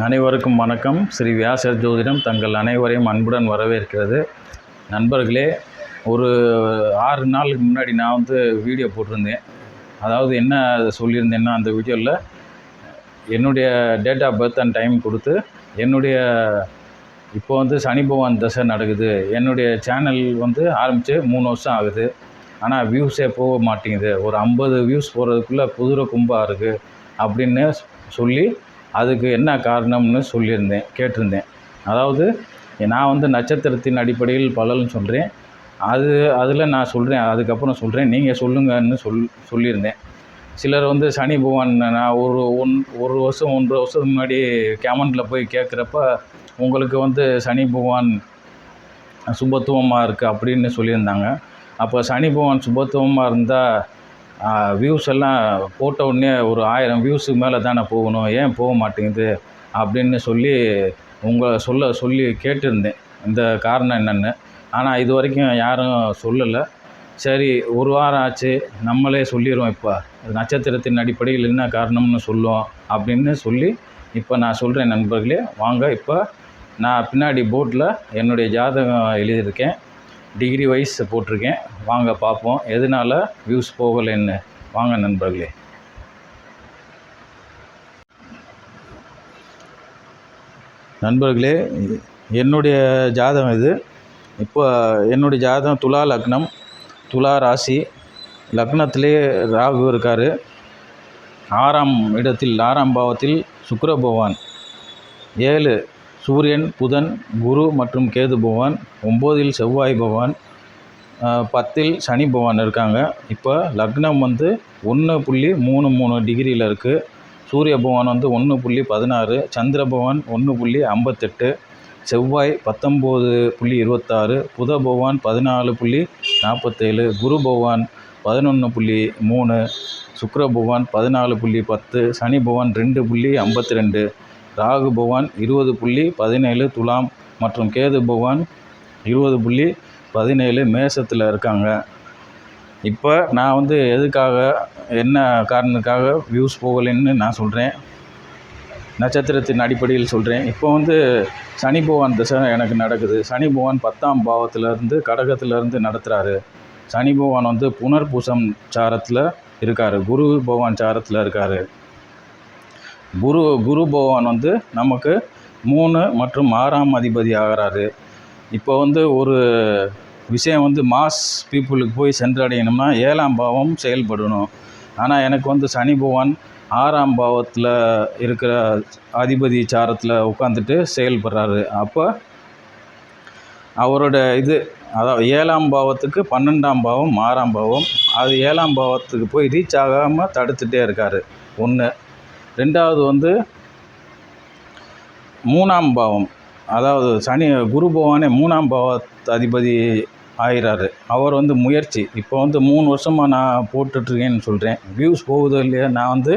அனைவருக்கும் வணக்கம். ஸ்ரீ வியாசர் ஜோதிடம் தங்கள் அனைவரையும் அன்புடன் வரவேற்கிறது. நண்பர்களே ஒரு ஆறு நாளுக்கு முன்னாடி நான் வந்து வீடியோ போட்டிருந்தேன். அதாவது என்ன சொல்லியிருந்தேன்னா அந்த வீடியோவில் என்னுடைய date of birth and time கொடுத்து என்னுடைய இப்போ வந்து சனி பகவான் தசை நடக்குது. என்னுடைய சேனல் வந்து ஆரம்பித்து மூணு வருஷம் ஆகுது. ஆனால் வியூஸே போக மாட்டேங்குது. ஒரு ஐம்பது வியூஸ் போகிறதுக்குள்ளே குதிரை கும்பாக இருக்குது அப்படின்னு சொல்லி அதுக்கு என்ன காரணம்னு சொல்லியிருந்தேன் கேட்டிருந்தேன். அதாவது நான் வந்து நட்சத்திரத்தின் அடிப்படையில் பலன் சொல்கிறேன் அது அதில் நான் சொல்கிறேன் அதுக்கப்புறம் சொல்கிறேன் நீங்கள் சொல்லுங்கன்னு சொல் சொல்லியிருந்தேன். சிலர் வந்து சனி பகவான் நான் ஒரு ஒன் ஒரு வருஷம் ஒன்றரை வருஷத்துக்கு முன்னாடி கேமண்டில் போய் கேட்குறப்ப உங்களுக்கு வந்து சனி பகவான் சுபத்துவமாக இருக்குது அப்படின்னு சொல்லியிருந்தாங்க. அப்போ சனி பகவான் சுபத்துவமாக இருந்தால் வியூஸ் எல்லாம் போட்ட உடனே ஒரு ஆயிரம் வியூஸுக்கு மேலே தானே போகணும் ஏன் போக மாட்டேங்குது அப்படின்னு சொல்லி உங்களை சொல்ல சொல்லி கேட்டிருந்தேன். இந்த காரணம் என்னென்னு. ஆனால் இது வரைக்கும் யாரும் சொல்லலை. சரி ஒரு வாரம் ஆச்சு நம்மளே சொல்லிடுவோம் இப்போ. நட்சத்திரத்தின் அடிப்படையில் என்ன காரணம்னு சொல்லுவோம் அப்படின்னு சொல்லி இப்போ நான் சொல்கிறேன் நண்பர்களே. வாங்க இப்போ நான் பின்னாடி போர்டில் என்னுடைய ஜாதகம் எழுதியிருக்கேன். டிகிரி வைஸ் போட்டிருக்கேன். வாங்க பார்ப்போம். எதனால் வியூஸ் போகலைன்னு. வாங்க நண்பர்களே. நண்பர்களே என்னுடைய ஜாதகம் இது. இப்போ என்னுடைய ஜாதகம் துலா லக்னம் துலா ராசி. லக்னத்திலே ராகு இருக்கார். ஆறாம் இடத்தில் ஆறாம் பாவத்தில் சுக்கர பகவான். ஏழு சூரியன் புதன் குரு மற்றும் கேது பகவான். ஒம்போதில் செவ்வாய் பகவான். பத்தில் சனி பகவான் இருக்காங்க. இப்போ லக்னம் வந்து ஒன்று புள்ளி மூணு மூணு டிகிரியில் இருக்குது சூரிய பகவான் வந்து ஒன்று புள்ளி பதினாறு சந்திர பகவான் ஒன்று புள்ளி ஐம்பத்தெட்டு செவ்வாய் பத்தொம்போது புள்ளி இருபத்தாறு புத பகவான் பதினாலு புள்ளி நாற்பத்தேழு குரு பகவான் பதினொன்று புள்ளி மூணு சுக்கர பகவான் பதினாலு புள்ளி பத்து சனி பகவான் ரெண்டு புள்ளி ஐம்பத்தி ரெண்டு ராகு பகவான் இருபது புள்ளி பதினேழு துலாம் மற்றும் கேது பகவான் இருபது புள்ளி பதினேழு மேசத்தில் இருக்காங்க. இப்போ நான் வந்து எதுக்காக என்ன காரணத்துக்காக வியூஸ் போகலைன்னு நான் சொல்கிறேன் நட்சத்திரத்தின் அடிப்படையில் சொல்கிறேன் இப்போ வந்து சனி பகவான் திசை எனக்கு நடக்குது. சனி பகவான் பத்தாம் பாவத்திலேருந்து கடகத்திலேருந்து நடத்துகிறாரு சனி பகவான் வந்து புனர்பூசம் சாரத்தில் இருக்கார். குரு பகவான் சாரத்தில் இருக்கார். குரு குரு பகவான் வந்து நமக்கு மூணு மற்றும் ஆறாம் அதிபதி ஆகிறாரு. இப்போ வந்து ஒரு விஷயம் வந்து மாஸ் பீப்புளுக்கு போய் சென்றடையணும்னா ஏழாம் பாவம் செயல்படணும். ஆனால் எனக்கு வந்து சனி பகவான் ஆறாம் பாவத்தில் இருக்கிற அதிபதி சாரத்தில் உட்காந்துட்டு செயல்படுறாரு. அப்போ அவரோட இது அதாவது ஏழாம் பாவத்துக்கு பன்னெண்டாம் பாவம் ஆறாம் பாவம் அது ஏழாம் பாவத்துக்கு போய் ரீச் ஆகாமல் தடுத்துகிட்டே இருக்கார். ஒன்று ரெண்டாவது வந்து மூணாம் பாவம். அதாவது சனி குரு பகவானே மூணாம் பாவ அதிபதி ஆகிறாரு அவர் வந்து முயற்சி. இப்போ வந்து மூணு வருஷமாக நான் போட்டுட்ருக்கேன்னு சொல்கிறேன் வியூஸ் போகுதோ இல்லையா நான் வந்து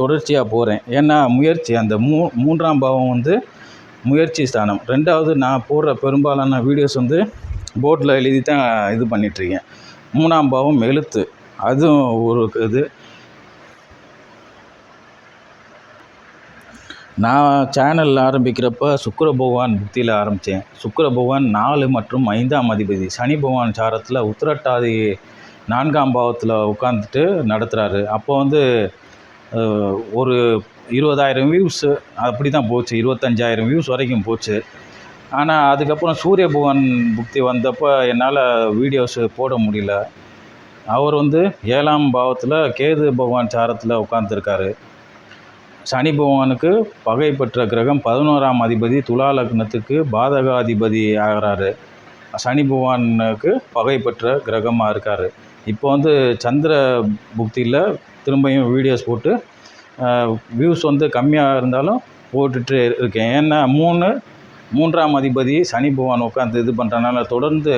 தொடர்ச்சியாக போகிறேன் ஏன்னா முயற்சி. அந்த மூ மூன்றாம் பாவம் வந்து முயற்சி ஸ்தானம். ரெண்டாவது நான் போடுற பெரும்பாலான வீடியோஸ் வந்து போர்டில் எழுதி தான் இது பண்ணிகிட்ருக்கேன் மூணாம் பாவம் எழுத்து. அதுவும் ஒரு இது. நான் சேனல் ஆரம்பிக்கிறப்ப சுக்கர பகவான் புக்தியில் ஆரம்பித்தேன். சுக்கர பகவான் நாலு மற்றும் ஐந்தாம் அதிபதி. சனி பகவான் சாரத்தில் உத்திரட்டாதி நான்காம் பாவத்தில் உட்காந்துட்டு நடத்துகிறாரு அப்போ வந்து ஒரு இருபதாயிரம் வியூஸ் அப்படி தான் போச்சு. இருபத்தஞ்சாயிரம் வியூஸ் வரைக்கும் போச்சு. ஆனால் அதுக்கப்புறம் சூரிய பகவான் புக்தி வந்தப்போ என்னால் வீடியோஸ் போட முடியல. அவர் வந்து ஏழாம் பாவத்தில் கேது பகவான் சாரத்தில் உட்காந்துருக்காரு சனி பகவானுக்கு பகை பெற்ற கிரகம் பதினோராம் அதிபதி துலா லக்னத்துக்கு பாதகாதிபதி ஆகிறாரு. சனி பகவானுக்கு பகை பெற்ற கிரகமாக இருக்கார். இப்போ வந்து சந்திர புக்தியில் திரும்பியும் வீடியோஸ் போட்டு வியூஸ் வந்து கம்மியாக இருந்தாலும் போட்டுட்டு இருக்கேன். ஏன்னா மூணு மூன்றாம் அதிபதி சனி பகவான் உட்காந்து இது பண்ணுறனால தொடர்ந்து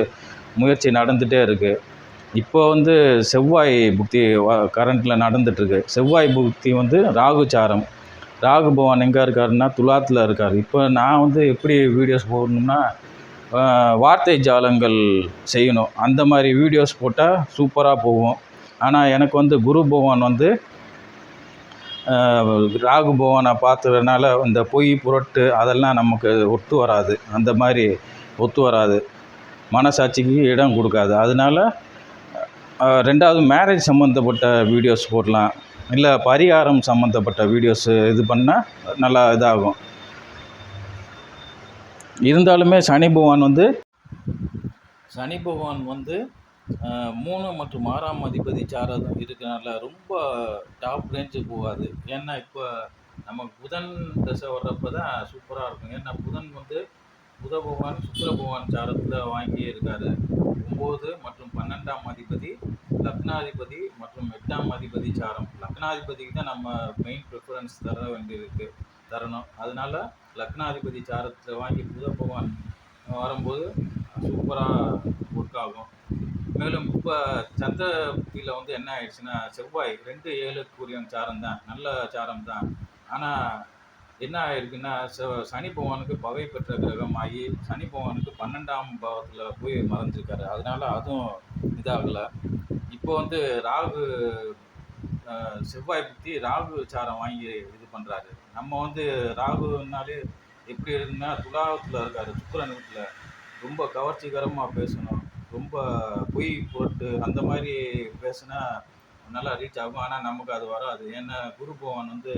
முயற்சி நடந்துகிட்டே இருக்குது இப்போ வந்து செவ்வாய் புக்தி கரண்ட்டில் நடந்துகிட்ருக்கு செவ்வாய் புக்தி வந்து ராகுச்சாரம் ராகு பகவான் எங்கே இருக்காருன்னா துலாத்தில் இருக்கார். இப்போ நான் வந்து எப்படி வீடியோஸ் போடணும்னா வார்த்தை ஜாலங்கள் செய்யணும். அந்த மாதிரி வீடியோஸ் போட்டால் சூப்பராக போகும். ஆனால் எனக்கு வந்து குரு பகவான் வந்து ராகு பகவானை பார்த்ததுனால இந்த பொய் புரட்டு அதெல்லாம் நமக்கு ஒத்து வராது. அந்த மாதிரி ஒத்து வராது. மனசாட்சிக்கு இடம் கொடுக்காது. அதனால ரெண்டாவது மேரேஜ் சம்மந்தப்பட்ட வீடியோஸ் போடலாம். இல்லை பரிகாரம் சம்மந்தப்பட்ட வீடியோஸு இது பண்ணால் நல்லா இதாகும். இருந்தாலுமே சனி பகவான் வந்து சனி பகவான் வந்து மூணு மற்றும் ஆறாம் அதிபதி சாரதம் இருக்கிறனால ரொம்ப டாப் ரேஞ்சு போகாது. ஏன்னா இப்போ நம்ம புதன் தசை வர்றப்ப தான் சூப்பராக இருக்கும். ஏன்னா புதன் வந்து புத பகவான் சுக்கர பகவான் சாரத்தில் வாங்கி இருக்காரு. ஒம்பது மற்றும் பன்னெண்டாம் அதிபதி லக்னாதிபதி மற்றும் எட்டாம் அதிபதி சாரம். லக்னாதிபதிக்கு தான் நம்ம மெயின் ப்ரிஃபரன்ஸ் தர வேண்டியிருக்கு தரணும். அதனால லக்னாதிபதி சாரத்தில் வாங்கி புத பகவான் வரும்போது சூப்பராக ஒர்க் ஆகும். மேலும் இப்போ சந்திரத்தில் வந்து என்ன ஆயிடுச்சுன்னா செவ்வாய் ரெண்டு ஏழுக்குரியன் சாரம் தான் நல்ல சாரம் தான். ஆனால் என்ன ஆயிருக்குன்னா சனி பகவானுக்கு பகை பெற்ற கிரகம் ஆகி சனி பகவானுக்கு பன்னெண்டாம் பாவத்தில் போய் மறைஞ்சிருக்காரு. அதனால அதுவும் இதாகலை. இப்போ வந்து ராகு செவ்வாய் பற்றி ராகு சாரம் வாங்கி இது பண்ணுறாரு நம்ம வந்து ராகுனாலே எப்படி இருக்குன்னா துலாவத்தில் இருக்காரு சுக்கிரனுக்குல ரொம்ப கவர்ச்சிகரமாக பேசணும். ரொம்ப பொய் பொருட்டு அந்த மாதிரி பேசினா நல்லா ரீச் ஆகும். ஆனால் நமக்கு அது வராது. ஏன்னா குரு பகவான் வந்து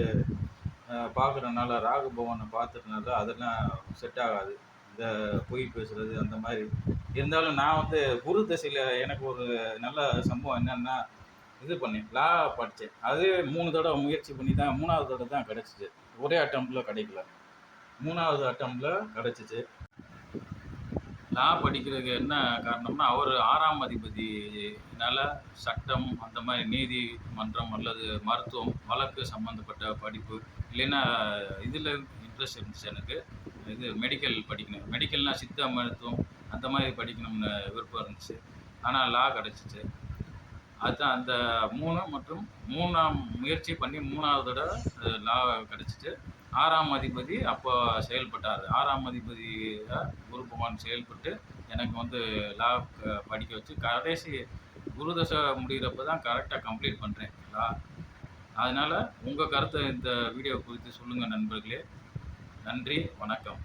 பார்க்குறனால ராகு பவனை பார்த்துறதுனால அதெல்லாம் செட் ஆகாது. இந்த பொய் பேசுகிறது அந்த மாதிரி. இருந்தாலும் நான் வந்து குரு தசையில் எனக்கு ஒரு நல்ல சம்பவம் என்னென்னா இது பண்ணேன். லா படித்தேன் அது மூணு தடவை முயற்சி பண்ணி தான் மூணாவது தடவை தான் கிடச்சிச்சு. ஒரே அட்டம்ப்டில் கிடைக்கல. மூணாவது அட்டம்ப்டில் கிடச்சிச்சு. லா படிக்கிறதுக்கு என்ன காரணம்னா அவர் ஆறாம் அதிபதினால சட்டம் அந்த மாதிரி நீதிமன்றம் அல்லது மருத்துவம் வழக்கு சம்மந்தப்பட்ட படிப்பு இல்லைன்னா இதில் இன்ட்ரெஸ்ட் இருந்துச்சு எனக்கு. இது மெடிக்கல் படிக்கணும். மெடிக்கல்னால் சித்த மருத்துவம் அந்த மாதிரி படிக்கணும்னு விருப்பம் இருந்துச்சு. ஆனால் லா கிடச்சிச்சு. அதுதான் அந்த மூணு மற்றும் மூணாம் முயற்சி பண்ணி மூணாவது தடவை லா கிடச்சிச்சு. ஆறாம் அதிபதி அப்போ செயல்பட்டார். ஆறாம் அதிபதி குரு பகவான் செயல்பட்டு எனக்கு வந்து லா படிக்க வச்சு கடைசி குருதசை முடிகிறப்ப தான் கரெக்டாக கம்ப்ளீட் பண்ணுறேன் லா அதனால் உங்கள் கருத்தை இந்த வீடியோ குறித்து சொல்லுங்கள் நண்பர்களே. நன்றி வணக்கம்.